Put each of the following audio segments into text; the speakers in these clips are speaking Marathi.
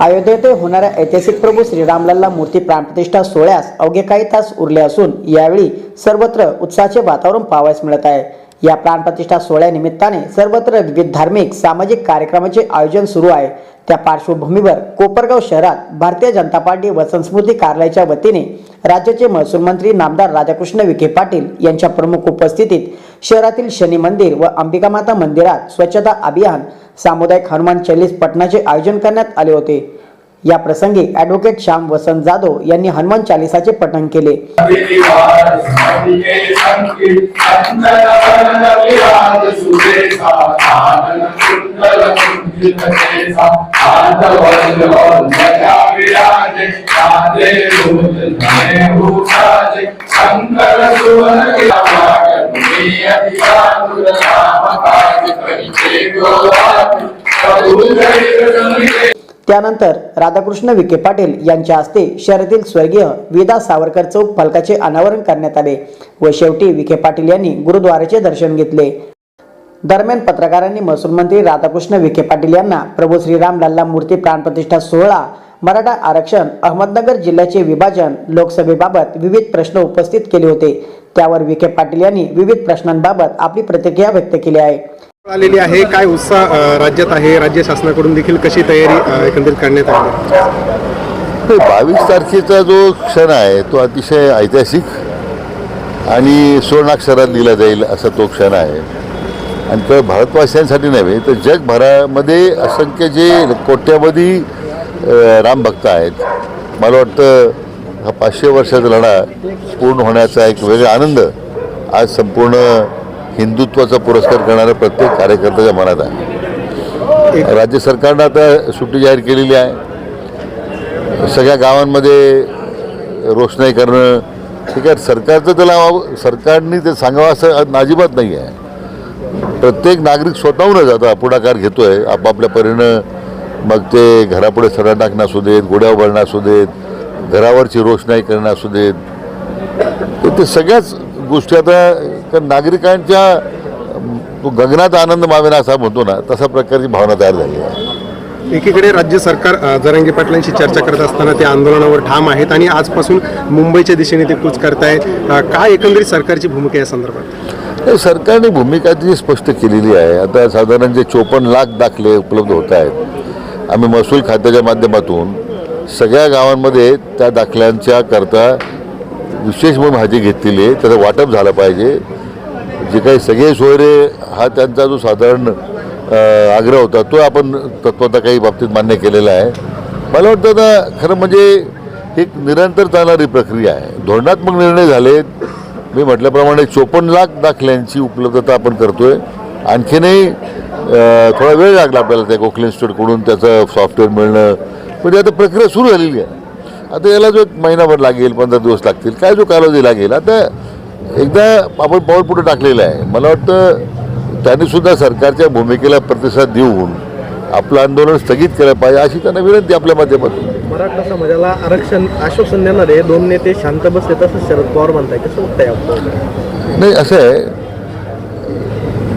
अयोध्येत होणाऱ्या ऐतिहासिक प्रभू श्रीरामलल्ला मूर्ती प्राणप्रतिष्ठा सोहळ्यास अवघे काही तास उरले असून यावेळी सर्वत्र उत्साहाचे वातावरण पाहावयास मिळत आहे. या प्राणप्रतिष्ठा सोहळ्यानिमित्ताने सर्वत्र विविध धार्मिक सामाजिक कार्यक्रमाचे आयोजन सुरू आहे. त्या पार्श्वभूमीवर कोपरगाव शहरात भारतीय जनता पार्टी व संस्कृती कार्यालयाच्या वतीने राज्याचे महसूल मंत्री नामदार राधाकृष्ण विखे पाटील यांच्या प्रमुख उपस्थितीत शहरातील शनी मंदिर व अंबिका माता मंदिरात स्वच्छता अभियान सामुदायिक हनुमान चालीस पठणाचे आयोजन करण्यात आले होते. या प्रसंगी ॲडव्होकेट श्याम वसंत जाधव यांनी हनुमान चालिसाचे पठण केले. त्यानंतर राधाकृष्ण विखे पाटील यांच्या हस्ते शहरातील स्वर्गीय विदा सावरकर चौक फलकाचे अनावरण करण्यात आले व शेवटी विखे पाटील यांनी गुरुद्वाराचे दर्शन घेतले. दरम्यान पत्रकारांनी महसूल मंत्री राधाकृष्ण विखे पाटील यांना प्रभू श्रीराम लल्ला मूर्ती प्राणप्रतिष्ठा सोहळा मराठा आरक्षण अहमदनगर जिल्ह्याचे विभाजन लोकसभेबाबत विविध प्रश्न उपस्थित केले होते. त्यावर विखे पाटील यांनी विविध प्रश्नांबाबत आपली प्रतिक्रिया व्यक्त केली आहे. आलेली आहे काय उत्साह राज्यात आहे राज्य शासनाकडून देखील कशी तयारी एकंदरीत करण्यात आली? बावीस तारखेचा जो क्षण आहे तो अतिशय ऐतिहासिक आणि सुवर्णाक्षरात लिहिला जाईल असा तो क्षण आहे. आणि तर भारतवासियांसाठी नव्हे तर जगभरामध्ये असंख्य जे कोट्यावधी रामभक्त आहेत मला वाटतं हा पाचशे वर्षाचा लढा पूर्ण होण्याचा एक वेगळा आनंद आज संपूर्ण हिंदुत्वाचा पुरस्कार करणारा प्रत्येक कार्यकर्त्याच्या मनात आहे. राज्य सरकारनं आता सुट्टी जाहीर केलेली आहे. सगळ्या गावांमध्ये रोषणाई करणं ठीक आहे सरकारचं त्याला सरकारने ते सांगावं असं अजिबात नाही आहे. प्रत्येक नागरिक स्वतःहूनच आता पुढाकार घेतो आहे आपापल्या परीनं मग ते घरापुढे सडा टाकणं असू देत गोड्या उभारणं असू देत घरावरची रोषणाई करणं असू देत. तर ते सगळ्याच गोष्टी आता त्या नागरिकांच्या तो गगनात आनंद मावेना असा म्हणतो ना तसा प्रकारची भावना तयार झाली आहे. एकीकडे राज्य सरकार अ, जरांगे पाटलांशी चर्चा करत असताना ते आंदोलनावर ठाम आहेत आणि आजपासून मुंबईच्या दिशेने ते कूच करतायत. अ, काय एकंदरीत सरकारची भूमिका या संदर्भात? नाही, सरकारने भूमिका ती स्पष्ट केलेली आहे. आता साधारण जे चोपन्न लाख दाखले उपलब्ध होत आहेत आम्ही महसूल खात्याच्या माध्यमातून सगळ्या गावांमध्ये त्या दाखल्यांच्या करता विशेष म्हणून हाती घेतलेली आहे. त्याचं वाटप झालं पाहिजे. जे काही सगळे सोयरे हा त्यांचा जो साधारण आग्रह होता तो आपण तत्वता काही बाबतीत मान्य केलेला आहे. मला वाटतं आता खरं म्हणजे एक निरंतर चालणारी प्रक्रिया आहे. धोरणात्मक निर्णय झालेत मी म्हटल्याप्रमाणे चोपन्न लाख दाखल्यांची उपलब्धता आपण करतोय. आणखीनही थोडा वेळ लागला आपल्याला त्या गोखले इन्स्टिट्यूटकडून त्याचं सॉफ्टवेअर मिळणं. म्हणजे आता प्रक्रिया सुरू झालेली आहे. आता याला जो एक महिनाभर लागेल पंधरा दिवस लागतील काय जो कालावधी लागेल आता एकदा आपण पाऊल पुढे टाकलेलं आहे. मला वाटतं त्यांनी सुद्धा सरकारच्या भूमिकेला प्रतिसाद देऊन आपलं आंदोलन स्थगित केलं पाहिजे अशी त्यांना विनंती आपल्या माध्यमातून. मराठा समाजाला आरक्षण आश्वासन देणारे दोन नेते शांत बसले तसंच शरद पवार म्हणताय. कसं आपलं? नाही असं आहे.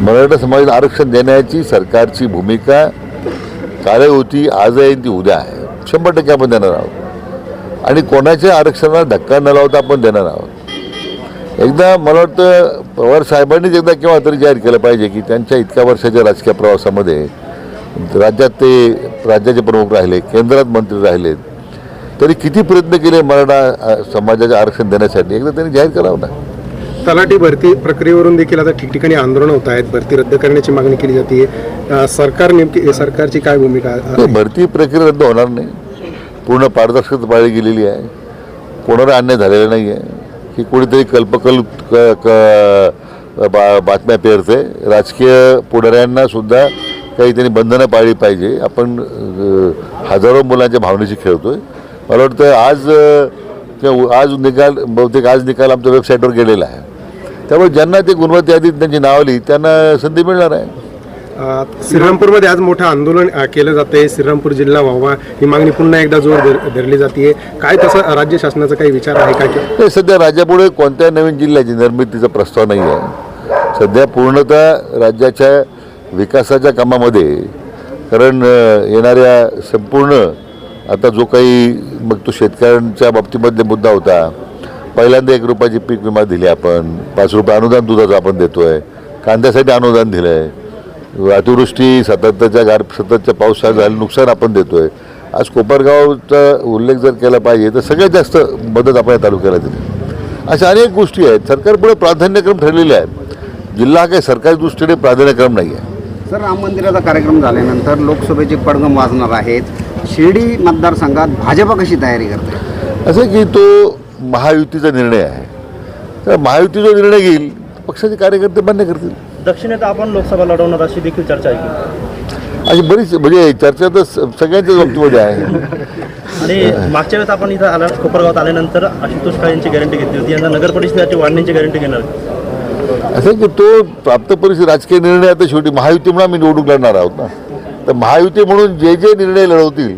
मराठा समाजाला आरक्षण देण्याची सरकारची भूमिका काल होती आज आहे ती उद्या आहे. शंभर टक्के आपण देणार आहोत. आणि कोणाच्या आरक्षणाला धक्का न लावता आपण देणार आहोत. एकदा मला वाटतं पवार साहेबांनीच एकदा केव्हा तरी जाहीर केलं पाहिजे की त्यांच्या इतक्या वर्षाच्या राजकीय प्रवासामध्ये राज्यात ते राज्याचे प्रमुख राहिले केंद्रात मंत्री राहिलेत तरी किती प्रयत्न केले मराठा समाजाचे आरक्षण देण्यासाठी? एकदा त्यांनी जाहीर करावं ना तलाठी भरती प्रक्रियेवरून देखील आता ठिकठिकाणी आंदोलन होत आहेत. भरती रद्द करण्याची मागणी केली जाते. सरकार नेमकी सरकारची काय भूमिका? भरती प्रक्रिया रद्द होणार नाही. पूर्ण पारदर्शकता पाळली गेलेली आहे. कोणाला अन्याय झालेला नाही आहे की कोणीतरी कल्पकल क क बा बातम्या पेरते. राजकीय पुढाऱ्यांना सुद्धा काही त्यांनी बंधनं पाळली पाहिजे. आपण हजारो मुलांच्या भावनेशी खेळतोय. मला वाटतं आज किंवा आज निकाल बहुतेक आज निकाल आमच्या वेबसाईटवर गेलेला आहे. त्यामुळे ज्यांना ते गुणवत्ता यादीत त्यांची नाव आली त्यांना संधी मिळणार आहे. श्रीरामपूरमध्ये आज मोठं आंदोलन केलं जातं आहे श्रीरामपूर जिल्हा व्हावा ही मागणी पुन्हा एकदा जोर धर- धरली जाते काय तसं राज्य शासनाचा काही विचार आहे का? नाही सध्या राज्यापुढे कोणत्या नवीन जिल्ह्याची निर्मितीचा प्रस्ताव नाही आहे. सध्या पूर्णतः राज्याच्या विकासाच्या कामामध्ये कारण येणाऱ्या संपूर्ण आता जो काही मग तो शेतकऱ्यांच्या बाबतीमध्ये मुद्दा होता. पहिल्यांदा एक रुपयाची पीक विमा दिली आपण. पाच रुपये अनुदान दुधाचं आपण देतो आहे कांद्यासाठी अनुदान दिलं आहे अतिवृष्टी सततच्या गार सततच्या पावसाळ्यात झालेलं नुकसान आपण देतोय. आज कोपरगावचा उल्लेख जर केला पाहिजे तर सगळ्यात जास्त मदत आपण या तालुक्याला दिली. अशा अनेक गोष्टी आहेत. सरकारपुढे प्राधान्यक्रम ठरलेले आहेत. जिल्हा हा काही सरकारी दृष्टीने प्राधान्यक्रम नाही आहे. सर राम मंदिराचा कार्यक्रम झाल्यानंतर लोकसभेचे पडगम वाजणार आहेत. शिर्डी मतदारसंघात भाजपा कशी तयारी करते? असं की तो महायुतीचा निर्णय आहे. तर महायुती जो निर्णय घेईल पक्षाचे कार्यकर्ते मान्य करतील. दक्षिणेत आपण लोकसभा लढवणार अशी देखील चर्चा आहे अशी बरीच म्हणजे चर्चा तर सगळ्यांच्याच बाबतीमध्ये आहे. आणि मागच्या वेळेस आपण इथं आला कोपरगावात आल्यानंतर आशुतोष काळे यांची गॅरंटी घेतली होती. यंदा नगर परिषदेची वाढण्याची गॅरंटी घेणार असं की तो प्राप्त परिस्थिती राजकीय निर्णय आता शेवटी महायुतीमुळे आम्ही निवडणूक लढणार आहोत ना. तर महायुती म्हणून जे जे निर्णय लढवतील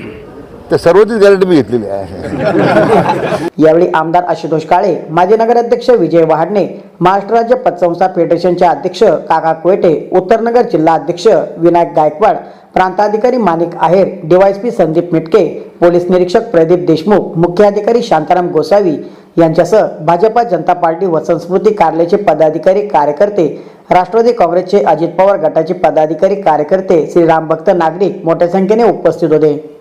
त्या सर्वांचीच गॅरंटी मी घेतलेली आहे. यावेळी आमदार आशुतोष काळे माजी नगराध्यक्ष विजय वहाडणे महाराष्ट्र राज्य पतसंस्था फेडरेशनचे अध्यक्ष काका कोयटे उत्तरनगर जिल्हा अध्यक्ष विनायक गायकवाड प्रांताधिकारी मानिक आहेर डीवायएसपी संदीप मिटके पोलीस निरीक्षक प्रदीप देशमुख मुख्याधिकारी शांताराम गोसावी यांच्यासह भाजपा जनता पार्टी व संस्कृती कार्यालयाचे पदाधिकारी कार्यकर्ते राष्ट्रवादी काँग्रेसचे अजित पवार गटाचे पदाधिकारी कार्यकर्ते श्रीराम भक्त नागरिक मोठ्या संख्येने उपस्थित होते.